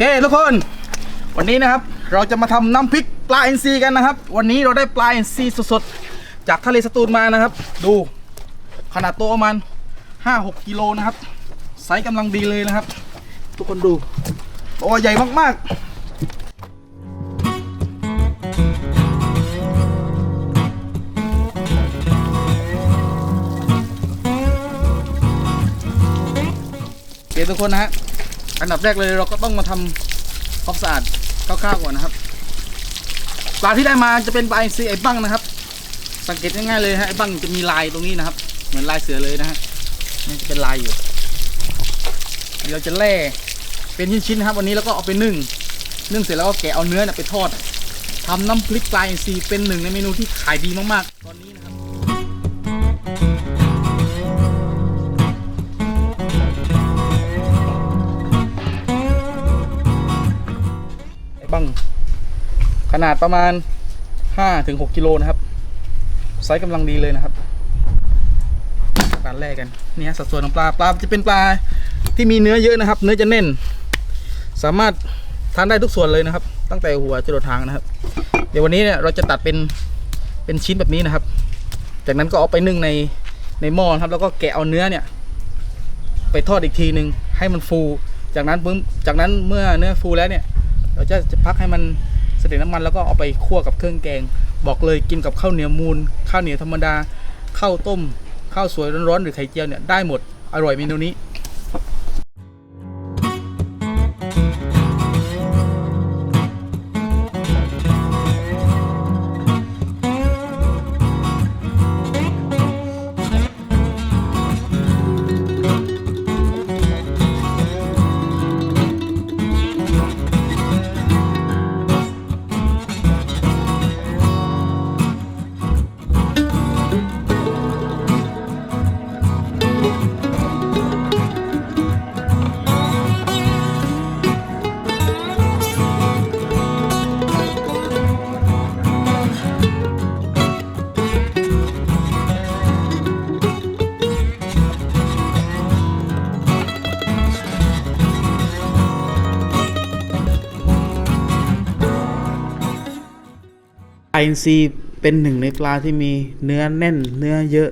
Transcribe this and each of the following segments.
เคทุกคน วันนี้นะครับเราจะมาทำน้ำพริกปลาอินทรีกันนะครับ วันนี้เราได้ปลาอินทรีสดๆจากทะเลสตูลมานะครับ ดูขนาดตัวประมาณ5-6กิโลนะครับไซส์กำลังดีเลยนะครับ ทุกคนดูตัวใหญ่มากๆโอเคทุกคนนะฮะ อันดับแรกเลยเราก็ต้องมาทำความสะอาดคร่าวๆก่อนนะครับปลาที่ได้มาจะเป็นปลาอินทรีไอ้บั้งนะครับ สังเกตง่ายๆเลยฮะไอ้บั้งจะมีลายตรงนี้นะครับ เหมือนลายเสือเลยนะฮะนี่จะเป็นลายอยู่เดี๋ยวเราจะแล่เป็นชิ้นๆครับวันนี้แล้วก็เอาไปนึ่งนึ่งเสร็จแล้วก็แกะเอาเนื้อไปทอดทำน้ำพริกปลาอินทรีเป็นหนึ่งในเมนูที่ขายดีมากๆ ตอนนี้ นาดประมาณ5ถึง6กิโลนะครับ ไซส์กำลังดีเลยนะครับการแรกกันนี่ฮะสัดส่วนของปลาปลาจะเป็นปลาที่มีเนื้อเยอะนะครับ เนื้อจะแน่น สามารถทานได้ทุกส่วนเลยนะครับ ตั้งแต่หัวจรดหางนะครับ เดี๋ยววันนี้เนี่ยเราจะตัดเป็นเป็นชิ้นแบบนี้นะครับ จากนั้นก็เอาไปนึ่งในในหม้อครับ แล้วก็แกะเอาเนื้อเนี่ย ไปทอดอีกทีหนึ่งให้มันฟู จากนั้นจากนั้นเมื่อเนื้อฟูแล้วเนี่ย เราจะจะพักให้มัน เสด็จน้ำมันแล้วก็เอาไปคั่วกับเครื่องแกง บอกเลยกินกับข้าวเหนียวมูนข้าวเหนียวธรรมดาข้าวต้มข้าวสวยร้อนๆหรือไข่เจียวเนี่ยได้หมดอร่อยเมนูนี้ อินทรีเป็นหนึ่งในปลาที่มีเนื้อแน่นเนื้อเยอะ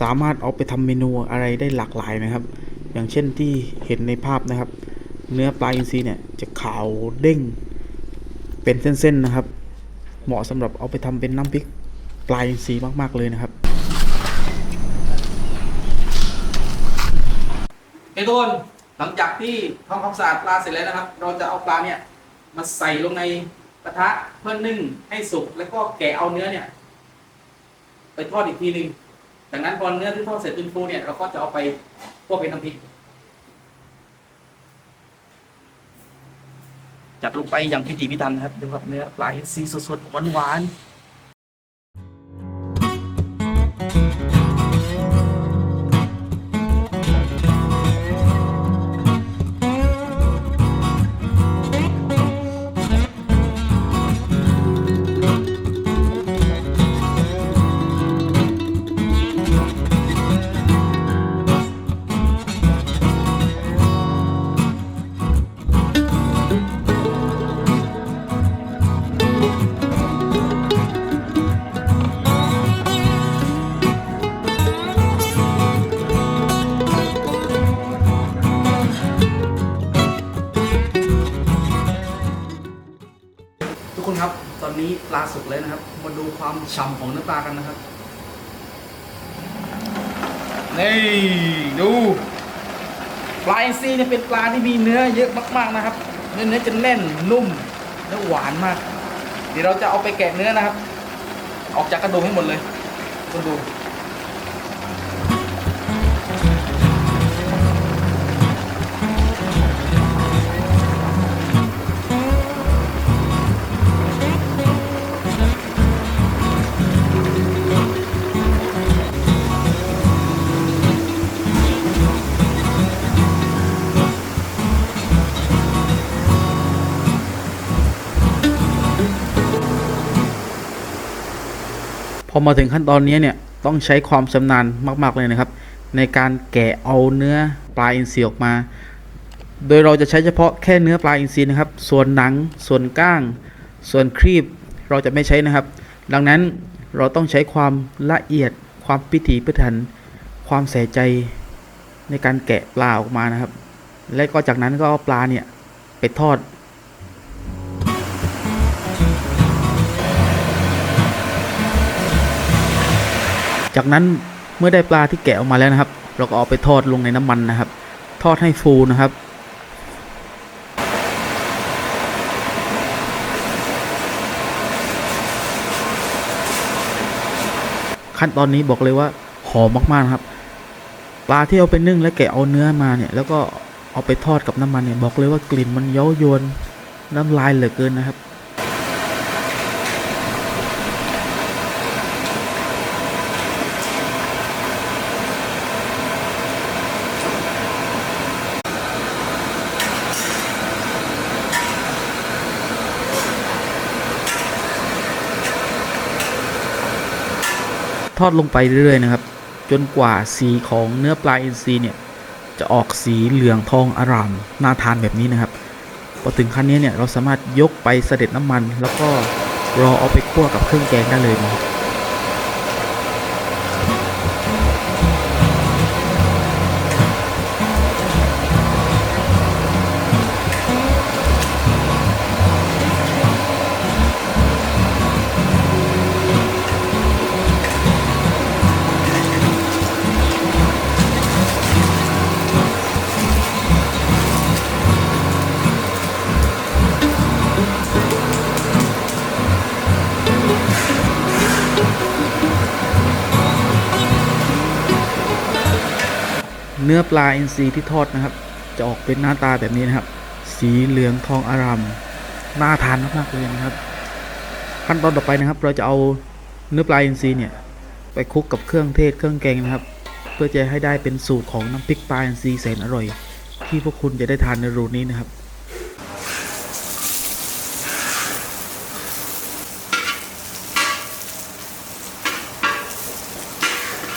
สามารถเอาไปทำเมนูอะไรได้หลากหลายนะครับ อย่างเช่นที่เห็นในภาพนะครับ เนื้อปลาอินทรีเนี่ยจะขาวเด้ง เป็นเส้นๆนะครับ เหมาะสำหรับเอาไปทำเป็นน้ำพริกปลาอินทรีมาก ๆเลยนะครับเฮ้ยทุกคนหลังจากที่ทำความสะอาดปลาเสร็จแล้วนะครับ เราจะเอาปลาเนี่ยมาใส่ลงใน กระทะเพื่อนึ่งให้สุกแล้วก็แกะเอาเนื้อเนี่ย ไปทอดอีกทีหนึ่งจากนั้นพอเนื้อที่ทอดเสร็จจนฟูเนี่ยเราก็จะเอาไปพวกเป็นน้ำพริกจัดลงไปอย่างพิถีพิถันครับดูครับเนื้อปลายซีสดๆหวานๆ ลาสุกเลยนะครับ มาดูความฉ่ำของเนื้อปลากันนะครับ นี่ดูปลาอินทรีเนี่ยเป็นปลาที่มีเนื้อเยอะมากๆนะครับ เนื้อเนื้อจะแน่นนุ่มและหวานมาก เดี๋ยวเราจะเอาไปแกะเนื้อนะครับ ออกจากกระดูกให้หมดเลยคุณดู พอมาถึงขั้นตอนนี้เนี่ยต้องใช้ความชำนาญมาก ๆ เลยนะครับ ในการแกะเอาเนื้อปลาอินทรีออกมา โดยเราจะใช้เฉพาะแค่เนื้อปลาอินทรีนะครับ ส่วนหนัง ส่วนก้าง ส่วนครีบเราจะไม่ใช้นะครับ ดังนั้นเราต้องใช้ความละเอียด ความพิถีพิถัน ความใส่ใจในการแกะปลาออกมานะครับ และก็จากนั้นก็เอาปลาเนี่ยไปทอด จากนั้นเมื่อได้ปลาที่แกะออกมาแล้วนะครับ เราก็เอาไปทอดลงในน้ำมันนะครับ ทอดให้ฟูนะครับ ขั้นตอนนี้บอกเลยว่าหอมมากๆนะครับ ปลาที่เอาไปนึ่งและแกะเอาเนื้อมาเนี่ย แล้วก็เอาไปทอดกับน้ำมันเนี่ยบอกเลยว่ากลิ่นมันเย้ายวนน้ำลายเหลือเกินนะครับ ทอดลงไปเรื่อยๆนะครับ จนกว่าสีของเนื้อปลาอินทรีเนี่ยจะออกสีเหลืองทองอร่ามน่าทานแบบนี้นะครับพอถึงขั้นนี้เนี่ยเราสามารถยกไปเสด็จน้ำมัน แล้วก็รอเอาไปคั่วกับเครื่องแกงได้เลยนะครับ นื้อปลาอินทรีที่ทอดนะครับ จะออกเป็นหน้าตาแบบนี้นะครับ สีเหลืองทองอร่ามน่าทานมากๆเลยนะครับ ขั้นตอนต่อไปนะครับ เราจะเอาเนื้อปลาอินทรีเนี่ยไปคลุกกับเครื่องเทศเครื่องแกงนะครับ เพื่อจะให้ได้เป็นสูตรของน้ำพริกปลาอินทรีแสนอร่อย ที่พวกคุณจะได้ทานในรูนี้นะครับ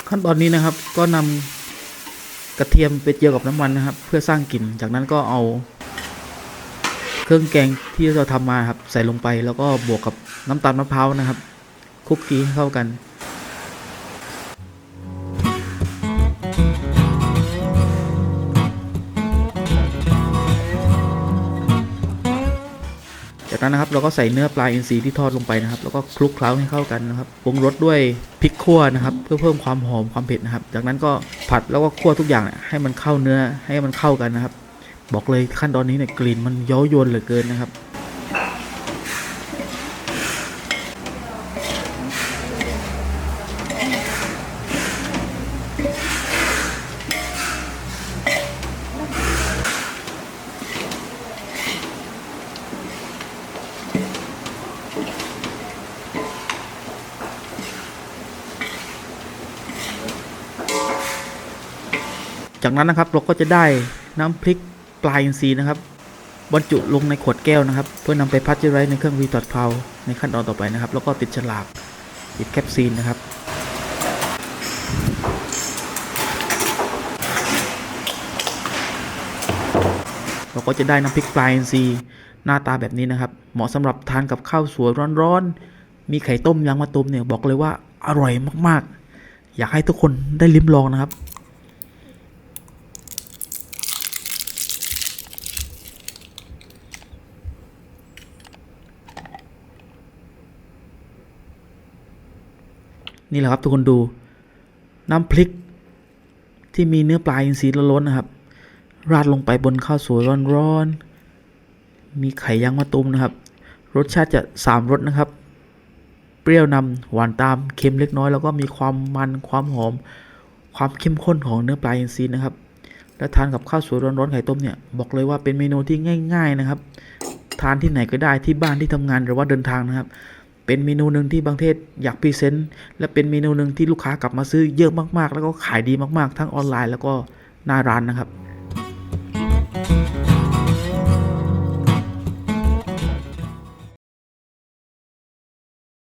ขั้นตอนนี้นะครับก็นำ กระเทียมไปเจียวกับน้ำมันนะครับ เพื่อสร้างกลิ่น จากนั้นก็เอา เครื่องแกงที่เราทำมาครับ ใส่ลงไปแล้วก็บวกกับน้ำตาลมะพร้าวนะครับคลุกคีให้เข้ากัน นั้นนะครับเราก็ใส่เนื้อปลาอินทรีย์ที่ทอดลงไปนะครับ แล้วก็คลุกเคล้าให้เข้ากันนะครับปรุงรสด้วยพริกขั่วนะครับเพื่อเพิ่มความหอมความเผ็ดนะครับ จากนั้นก็ผัดแล้วก็คั่วทุกอย่างให้มันเข้าเนื้อให้มันเข้ากันนะครับ บอกเลยขั้นตอนนี้เนี่ยกลิ่นมันเย้ายวนเหลือเกินนะครับ จากนั้นนะครับเราก็จะได้น้ำพริกปลาอินทรีย์นะครับ บรรจุลงในขวดแก้วนะครับ เพื่อนำไปพัชไว้ในเครื่องวีตอดเพาในขั้นตอนต่อไปนะครับ แล้วก็ติดฉลากติดแคปซีนนะครับเราก็จะได้น้ำพริกปลาอินทรีย์หน้าตาแบบนี้นะครับ เหมาะสำหรับทานกับข้าวสวยร้อนๆ มีไข่ต้มยางมะตูมเนี่ยบอกเลยว่าอร่อยมากๆ อยากให้ทุกคนได้ลิ้มลองนะครับ นี่แหละครับทุกคนดู น้ำพริก ที่มีเนื้อปลาอินทรีย์ล้นๆนะครับ ราดลงไปบนข้าวสวยร้อนๆ มีไข่ยางมะตูมนะครับ รสชาติจะสามรสนะครับ เปรี้ยวนำหวานตามเค็มเล็กน้อย แล้วก็มีความมันความหอม ความเข้มข้นของเนื้อปลาอินทรีย์นะครับ แล้วทานกับข้าวสวยร้อนๆไข่ต้มเนี่ยบอกเลยว่าเป็นเมนูที่ง่าย ๆนะครับ ทานที่ไหนก็ได้ที่บ้านที่ทำงานหรือว่าเดินทางนะครับ เป็นเมนูหนึ่งที่บางเทศอยากพรีเซนต์และเป็นเมนูหนึ่งที่ลูกค้ากลับมาซื้อเยอะมากๆ แล้วก็ขายดีมากๆ ทั้งออนไลน์แล้วก็หน้าร้านนะครับ